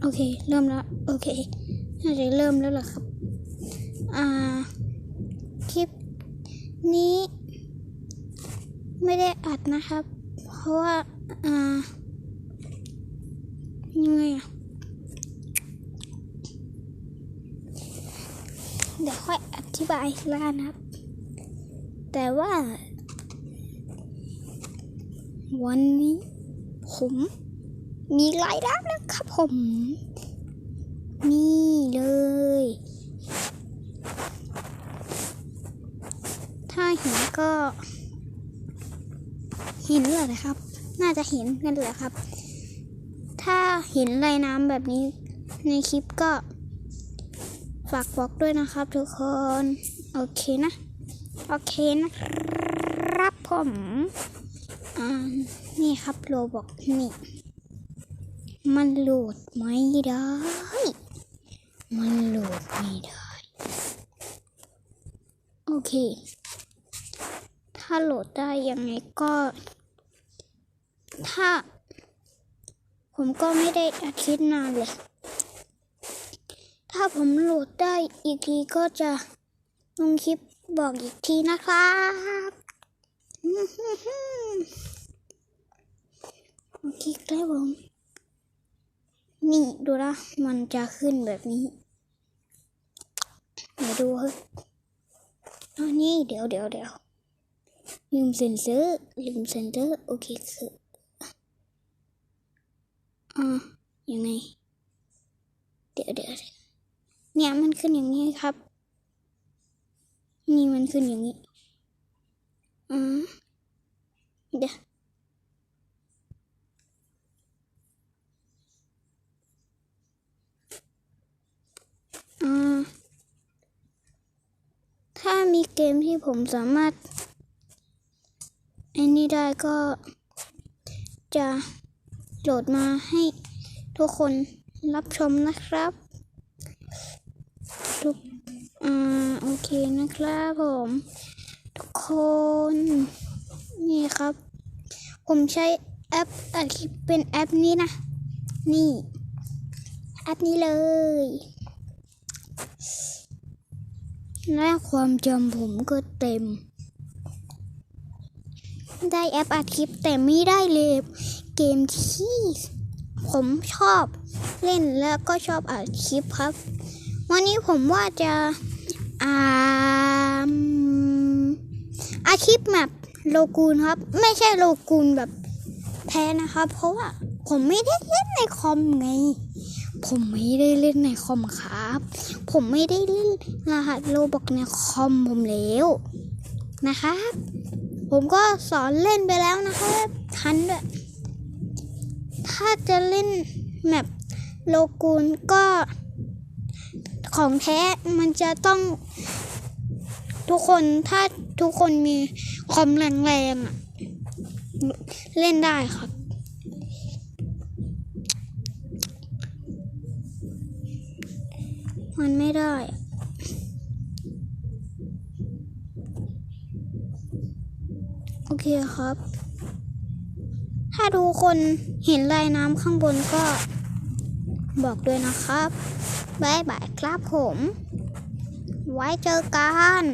โอเค เริ่มแล้ว โอเคน่าจะเริ่มแล้วเหรอครับ อ่า คลิปนี้ ไม่ได้อัดนะครับ เพราะว่า อ่า ยังไงอะ เดี๋ยวค่อยอธิบายแล้วกันครับ แต่ว่า วันนี้ผม มีรายรับแล้วครับผม นี่เลย ถ้าเห็นก็ เห็นเลยนะครับ น่าจะเห็นกันแหละครับ ถ้าเห็นลายน้ำแบบนี้ในคลิปก็ ฝากบอกด้วยนะครับทุกคน โอเคนะ โอเคนะครับผม อ่า นี่ครับโลบอกนี่ มันโหลดไม่ได้ มันโหลดไม่ได้ โอเค ถ้าโหลดได้ยังไงก็ ถ้า ผมก็ไม่ได้อาทิตย์นานเลย ถ้าผมโหลดได้อีกทีก็จะลงคลิปบอกอีกทีนะครับโอเคครับผม นี่ดูนะมันจะขึ้นแบบนี้เดี๋ยวดูเฮ้ยอันนี้เดี๋ยวเดี๋ยวเดี๋ยวลืมเซ็นเซอร์ลืมเซ็นเซอร์โอเคคืออ่ายังไง เดี๋ยวเดี๋ยวเดี๋ยวเนี่ยมันขึ้นอย่างนี้ครับ นี่มันขึ้นอย่างนี้อืมเดี๋ยว ถ้ามีเกมที่ผมสามารถอ้นี่ได้ก็จะโหลดมาให้ทุกคนรับชมนะครับ ทุกอ่าโอเคนะครับผม ทุกคน นี่ครับ ผมใช้แอปอัดคลิปเป็นแอปนี้นะ นี่ แอปนี้เลย และความจำผมก็เต็ม ได้แอปอัดคลิปแต่ไม่ได้เลยเกมที่ผมชอบเล่นแล้วก็ชอบอัดคลิปครับ วันนี้ผมว่าจะอ่าอาคลิปแบบโลกูนครับ ไม่ใช่โลกูนแบบแพ้นะครับ เพราะว่าผมไม่ได้เล่นในคอมไง ผมไม่ได้เล่นในคอมครับ ผมไม่ได้เล่นรหัสโลบอกในคอมผมแล้วนะครับ ผมก็สอนเล่นไปแล้วนะครับทันด้วย ถ้าจะเล่นแมปโลกูนก็ของแท้มันจะต้อง ทุกคนถ้าทุกคนมีคอมแรงๆเล่นได้ครับ มันไม่ได้ โอเคครับ ถ้าทุกคนเห็นลายน้ำข้างบนก็บอกด้วยนะครับบายบายครับผม ไว้เจอกัน